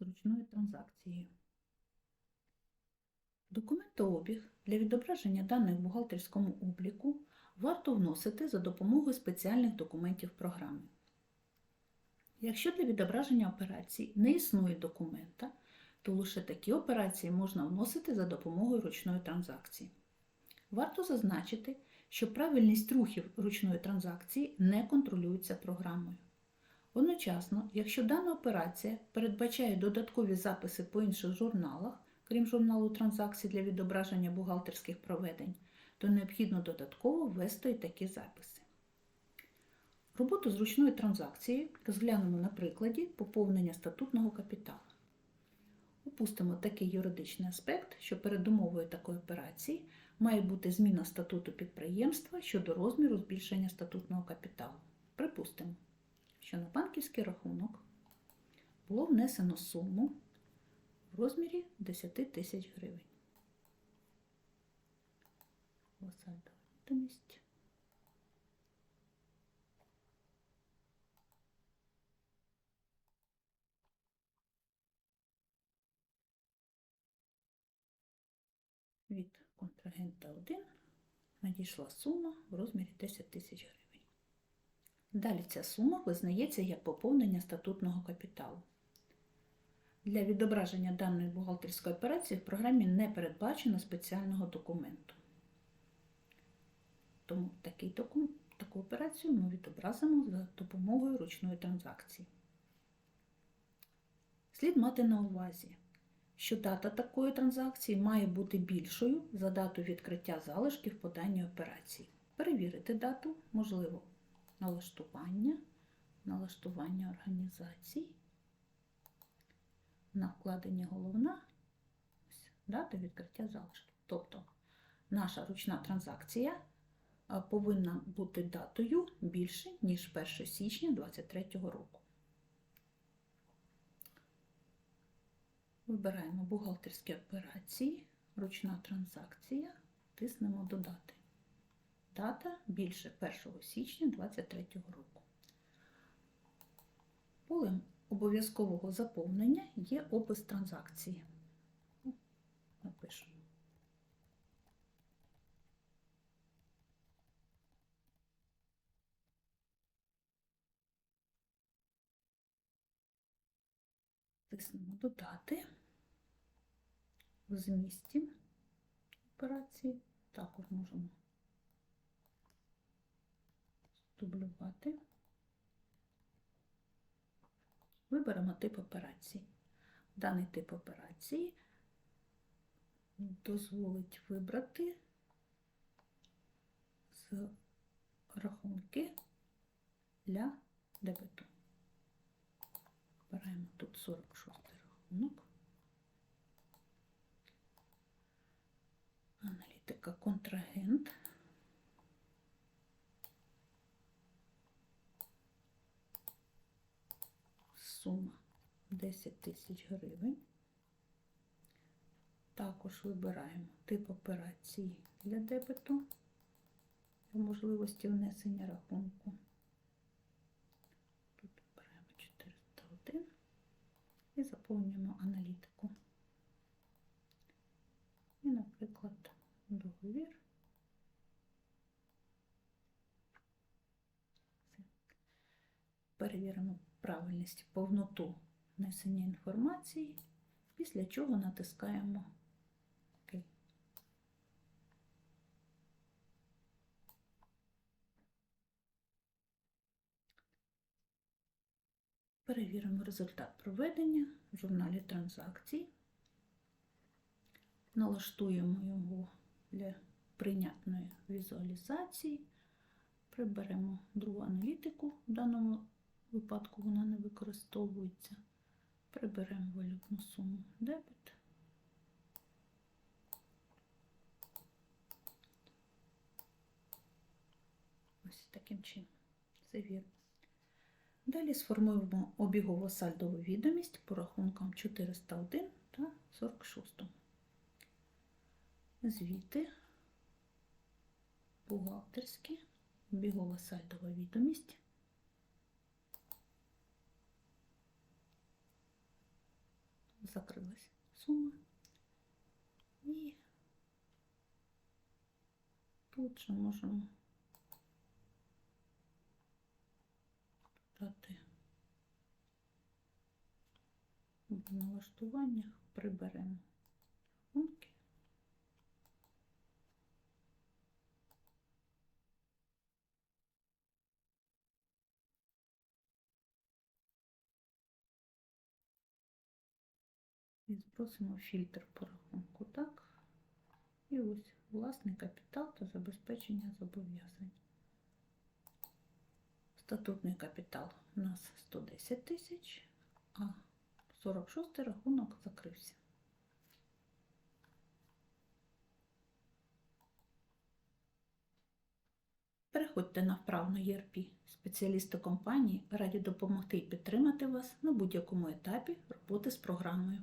зручною транзакцією. Документообіг для відображення даних в бухгалтерському обліку варто вносити за допомогою спеціальних документів програми. Якщо для відображення операцій не існує документа, то лише такі операції можна вносити за допомогою ручної транзакції. Варто зазначити, що правильність рухів ручної транзакції не контролюється програмою. Одночасно, якщо дана операція передбачає додаткові записи по інших журналах, крім журналу транзакцій для відображення бухгалтерських проведень, то необхідно додатково ввести і такі записи. Роботу з ручною транзакцією розглянемо на прикладі поповнення статутного капіталу. Упустимо такий юридичний аспект, що передумовою такої операції має бути зміна статуту підприємства щодо розміру збільшення статутного капіталу. Припустимо, що на банківський рахунок було внесено суму в розмірі 10 тисяч гривень. Осадовітомість. Від контрагента 1 надійшла сума в розмірі 10 тисяч гривень. Далі ця сума визнається як поповнення статутного капіталу. Для відображення даної бухгалтерської операції в програмі не передбачено спеціального документу. Тому такий таку операцію ми відобразимо за допомогою ручної транзакції. Слід мати на увазі, що дата такої транзакції має бути більшою за дату відкриття залишків по даній операції. Перевірити дату можливо налаштування, налаштування організацій, на вкладення головна, дата відкриття залишків. Тобто наша ручна транзакція повинна бути датою більше, ніж 1 січня 2023 року. Вибираємо бухгалтерські операції, ручна транзакція, тиснемо Додати. Дата більше 1 січня 2023 року. Полем обов'язкового заповнення є опис транзакції. Ну, Напишемо. Тиснемо Додати. В змісті операції також можемо дублювати. Виберемо тип операції. Даний тип операції дозволить вибрати з рахунки для дебету. Беремо тут 46 рахунок. Аналітика контрагент. Сума 10 тисяч гривень. Також вибираємо тип операції для дебету для можливості внесення рахунку. Тут вибираємо 401 і заповнюємо аналітику. І, наприклад, договір. Перевіримо правильність, повноту внесення інформації, після чого натискаємо ОК. Перевіримо результат проведення в журналі транзакцій. Налаштуємо його для прийнятної візуалізації. Приберемо другу аналітику, в даному випадку вона не використовується. Приберемо валютну суму дебет. Ось таким чином. Це вірно. Далі сформуємо обігово сальдову відомість по рахункам 401 та 46. Звіти, бухгалтерські, обігова сальдова відомість. Закрилась. Сума. І тут же можемо дати. В налаштуваннях приберемо рахунки. І збросимо фільтр по рахунку, так? І ось власний капітал та забезпечення зобов'язань. Статутний капітал у нас 110 тисяч, а 46 рахунок закрився. Переходьте на вправну ERP. Спеціалісти компанії раді допомогти і підтримати вас на будь-якому етапі роботи з програмою.